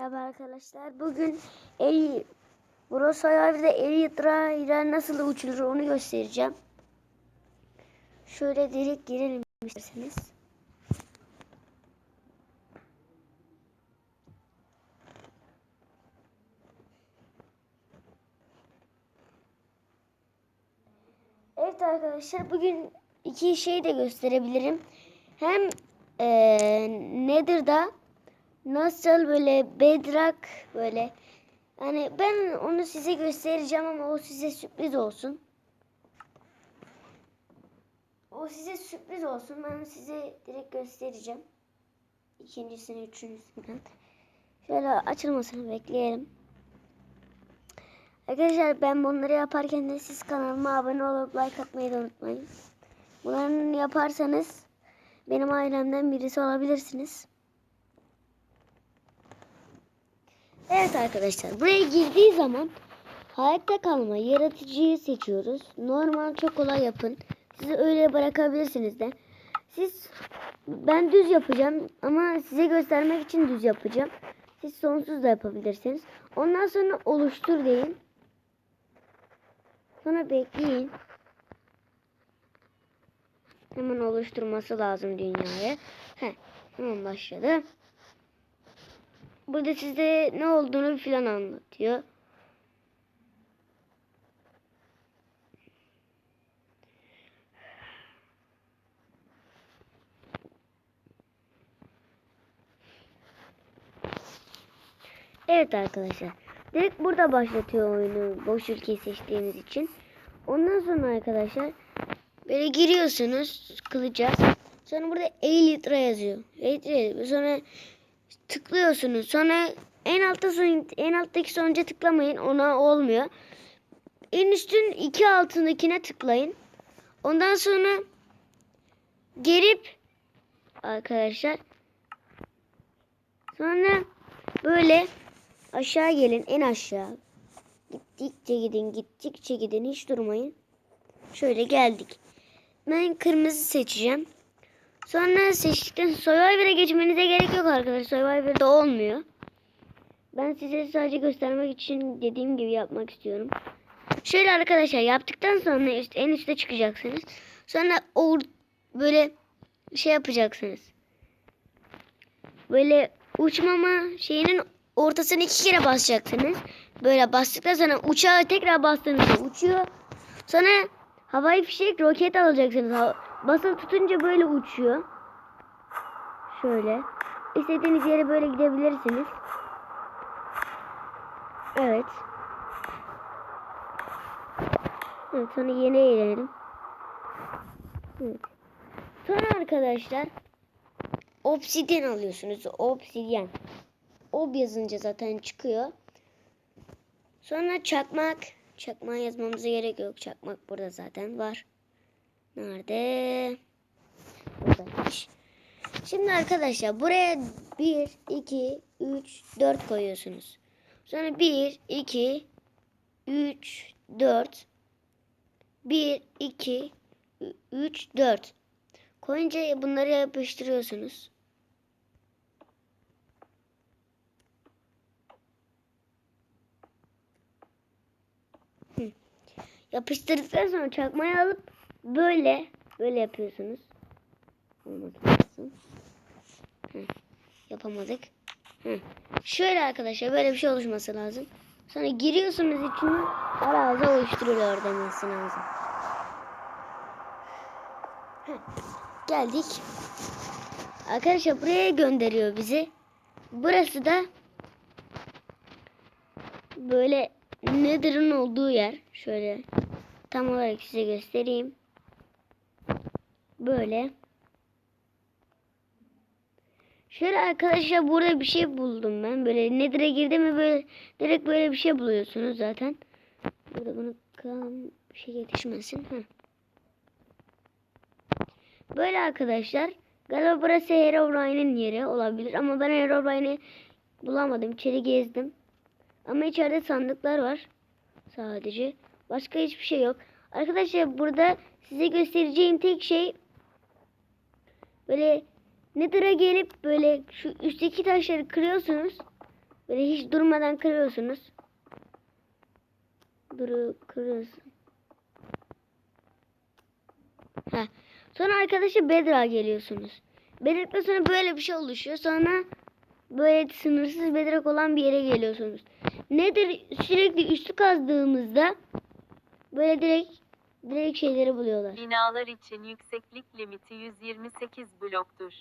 Merhaba arkadaşlar. Bugün el Bros Survivor'da Elytra ile nasıl uçulur onu göstereceğim. Şöyle direkt girelim isterseniz. Evet arkadaşlar bugün iki şey de gösterebilirim. Hem eee Nether'da nasıl böyle bedrock böyle yani ben onu size göstereceğim ama o size sürpriz olsun. O size sürpriz olsun. Ben size direkt göstereceğim. İkincisini, üçüncüsünü. Şöyle açılmasını bekleyelim. Arkadaşlar ben bunları yaparken de siz kanalıma abone olup like atmayı da unutmayın. Bunları yaparsanız benim ailemden birisi olabilirsiniz. Evet arkadaşlar buraya girdiği zaman hayatta kalma yaratıcıyı seçiyoruz. Normal çok kolay yapın. Sizi öyle bırakabilirsiniz de. Siz ben düz yapacağım ama size göstermek için düz yapacağım. Siz sonsuz da yapabilirsiniz. Ondan sonra oluştur deyin. Sonra bekleyin. Hemen oluşturması lazım dünyayı. Heh, hemen başladı. Burada size ne olduğunu filan anlatıyor. Evet arkadaşlar. Direkt burada başlatıyor oyunu boş ülkeyi seçtiğiniz için. Ondan sonra arkadaşlar böyle giriyorsunuz kılıca. Sonra burada Elytra yazıyor. Elytra yazıyor. Sonra tıklıyorsunuz. Sonra en altta son, en alttaki sonuca tıklamayın. Ona olmuyor. En üstün iki altındakine tıklayın. Ondan sonra gelip arkadaşlar sonra böyle aşağı gelin en aşağı. Gittikçe gidin gittikçe gidin hiç durmayın. Şöyle geldik. Ben kırmızı seçeceğim. Sonra seçtikten Survivor'a geçmenize gerek yok arkadaşlar. Survivor'da olmuyor. Ben size sadece göstermek için dediğim gibi yapmak istiyorum. Şöyle arkadaşlar yaptıktan sonra üst, en üstte çıkacaksınız. Sonra o böyle şey yapacaksınız. Böyle uçmama şeyinin ortasını iki kere basacaksınız. Böyle bastıktan sonra uçağı tekrar bastığınızda uçuyor. Sonra havai fişek roket alacaksınız. Basılı tutunca böyle uçuyor. Şöyle. İstediğiniz yere böyle gidebilirsiniz. Evet. Evet sonra yeni eğlenelim. Evet. Sonra arkadaşlar obsidyen alıyorsunuz. Obsidyen. Ob yazınca zaten çıkıyor. Sonra çakmak. Çakmağı yazmamıza gerek yok. Çakmak burada zaten var. Nerede? Buradaymış. Şimdi arkadaşlar buraya 1, 2, 3, 4 koyuyorsunuz. Sonra 1, 2, 3, 4. 1, 2, 3, 4. Koyunca bunları yapıştırıyorsunuz. Yapıştırdıktan sonra çakmayı alıp böyle böyle yapıyorsunuz. Olmadı. Hı. Yapamadık. Hı. Şöyle arkadaşlar böyle bir şey oluşması lazım. Sonra giriyorsunuz içine arazi oluşturuyor demesi lazım. Hı. Geldik. Arkadaşlar buraya gönderiyor bizi. Burası da böyle Nether'ın olduğu yer. Şöyle tam olarak size göstereyim. Böyle. Şöyle arkadaşlar burada bir şey buldum ben. Böyle Nether'a girdim mi böyle direkt böyle bir şey buluyorsunuz zaten. Burada bunu kan şey yetişmesin. Heh. Böyle arkadaşlar. Galiba burası Herobrine'in yeri olabilir ama ben Herobrine'i bulamadım. İçeri gezdim. Ama içeride sandıklar var. Sadece. Başka hiçbir şey yok. Arkadaşlar burada size göstereceğim tek şey böyle Nether'a gelip böyle şu üstteki taşları kırıyorsunuz. Böyle hiç durmadan kırıyorsunuz. Duru kırıyorsun. Ha. Sonra arkadaşlar Bedrock'a geliyorsunuz. Bedrock'ta sonra böyle bir şey oluşuyor. Sonra böyle sınırsız Bedrock olan bir yere geliyorsunuz. Nedir sürekli üstü kazdığımızda böyle direkt direkt şeyleri buluyorlar. Binalar için yükseklik limiti 128 bloktur.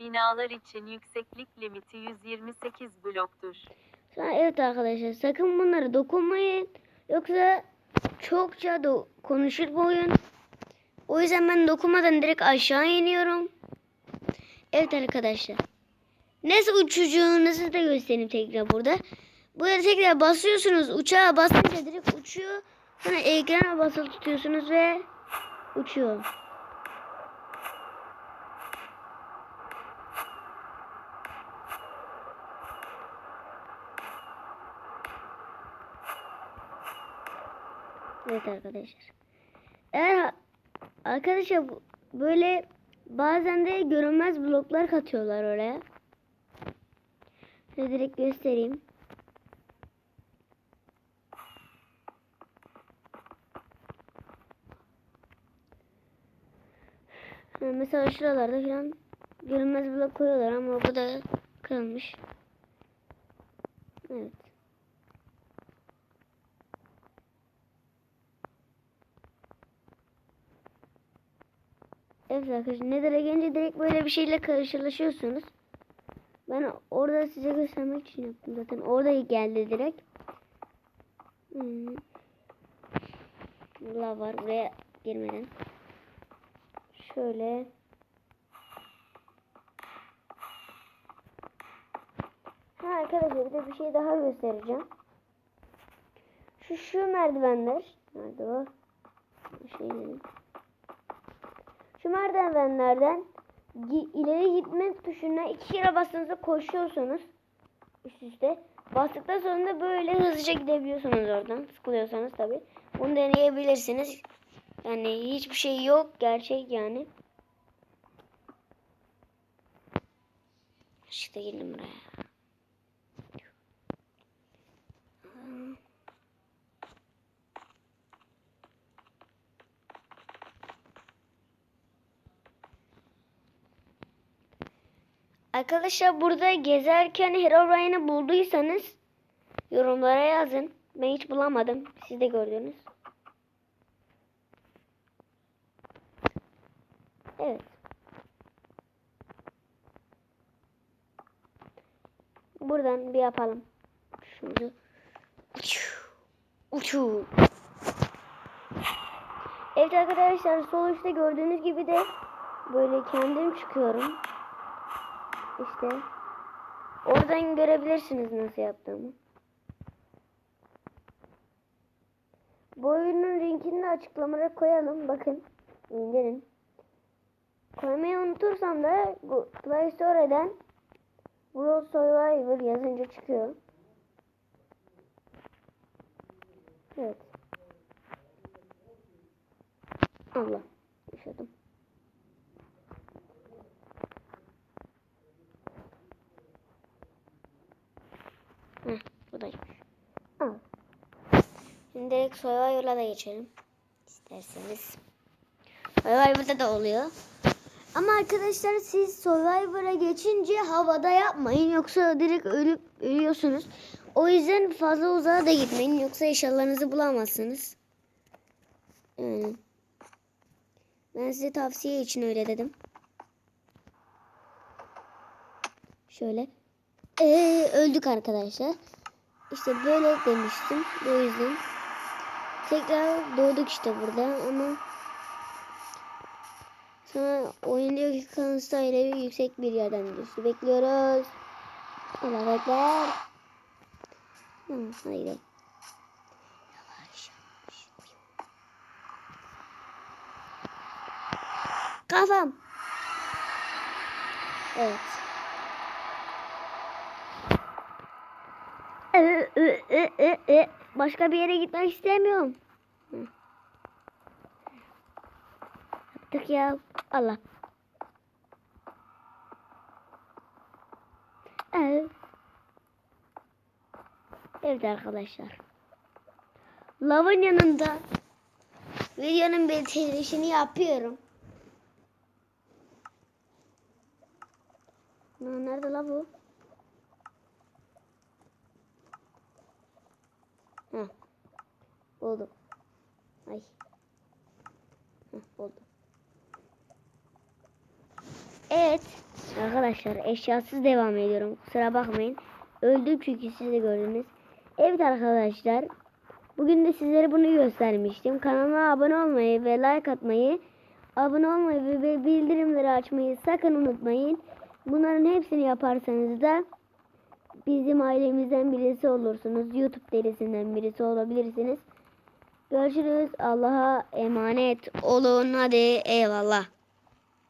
Binalar için yükseklik limiti 128 bloktur. Evet arkadaşlar sakın bunlara dokunmayın. Yoksa çokça da konuşur bu oyun. O yüzden ben dokunmadan direkt aşağı iniyorum. Evet arkadaşlar. Nasıl uçacağınızı da göstereyim tekrar burada. Buraya tekrar basıyorsunuz. Uçağa basınca direkt uçuyor. Sonra ekrana basılı tutuyorsunuz ve uçuyor. Evet arkadaşlar. Eğer arkadaşlar böyle bazen de görünmez bloklar katıyorlar oraya. Size direkt göstereyim. Ha, Mesela şuralarda falan görünmez blok koyuyorlar ama bu da kırılmış. Evet. Evet arkadaşlar Nether'a gelince direkt böyle bir şeyle karşılaşıyorsunuz. Ben orada size göstermek için yaptım zaten. Orada geldi direkt. Hmm. Lav var buraya girmeden. Şöyle. Ha arkadaşlar bir de bir şey daha göstereceğim. Şu şu merdivenler. Nerede o? Şey. Şu merdivenlerden ileri gitme tuşuna iki kere bastığınızda koşuyorsunuz. Üst üste. Bastıktan sonra böyle hızlıca gidebiliyorsunuz oradan. Sıkılıyorsanız tabi. Bunu deneyebilirsiniz. Yani hiçbir şey yok. Gerçek yani. İşte gelin buraya. Arkadaşlar burada gezerken Herobrine'i bulduysanız yorumlara yazın. Ben hiç bulamadım. Siz de gördünüz. Evet. Buradan bir yapalım. Şunu. Uçu. Uçu. Evet arkadaşlar sol üstte gördüğünüz gibi de böyle kendim çıkıyorum. İşte oradan görebilirsiniz nasıl yaptığımı. Bu oyunun linkini de açıklamalara koyalım. Bakın indirin. Koymayı unutursam da bu Play Store'dan World Survivor yazınca çıkıyor. Evet. Allah. Yaşadım. Heh, buradaymış. Al. Şimdi direkt Survivor'a da geçelim. İsterseniz. Survivor'da da oluyor. Ama arkadaşlar siz Survivor'a geçince havada yapmayın. Yoksa direkt ölüp ölüyorsunuz. O yüzden fazla uzağa da gitmeyin. Yoksa eşyalarınızı bulamazsınız. Ben size tavsiye için öyle dedim. Şöyle. Ee, öldük arkadaşlar. İşte böyle demiştim. O yüzden. Tekrar doğduk işte burada ama sonra oyun diyor ki kanısta ile yüksek bir yerden düştü. Bekliyoruz. Allah bekler. Yavaş yavaş. Kafam. Evet. Ee, e, e, e. Başka bir yere gitmek istemiyorum. Hı. Yaptık ya. Allah. Ee. Evet arkadaşlar. Lavın yanında videonun bitirişini yapıyorum. Nerede la bu? Heh. Buldum. Ay. Heh, buldum. Evet. Arkadaşlar eşyasız devam ediyorum. Kusura bakmayın. Öldüm çünkü siz de gördünüz. Evet arkadaşlar. Bugün de sizlere bunu göstermiştim. Kanalıma abone olmayı ve like atmayı, abone olmayı ve bildirimleri açmayı sakın unutmayın. Bunların hepsini yaparsanız da bizim ailemizden birisi olursunuz. YouTube derisinden birisi olabilirsiniz. Görüşürüz. Allah'a emanet olun. Hadi eyvallah.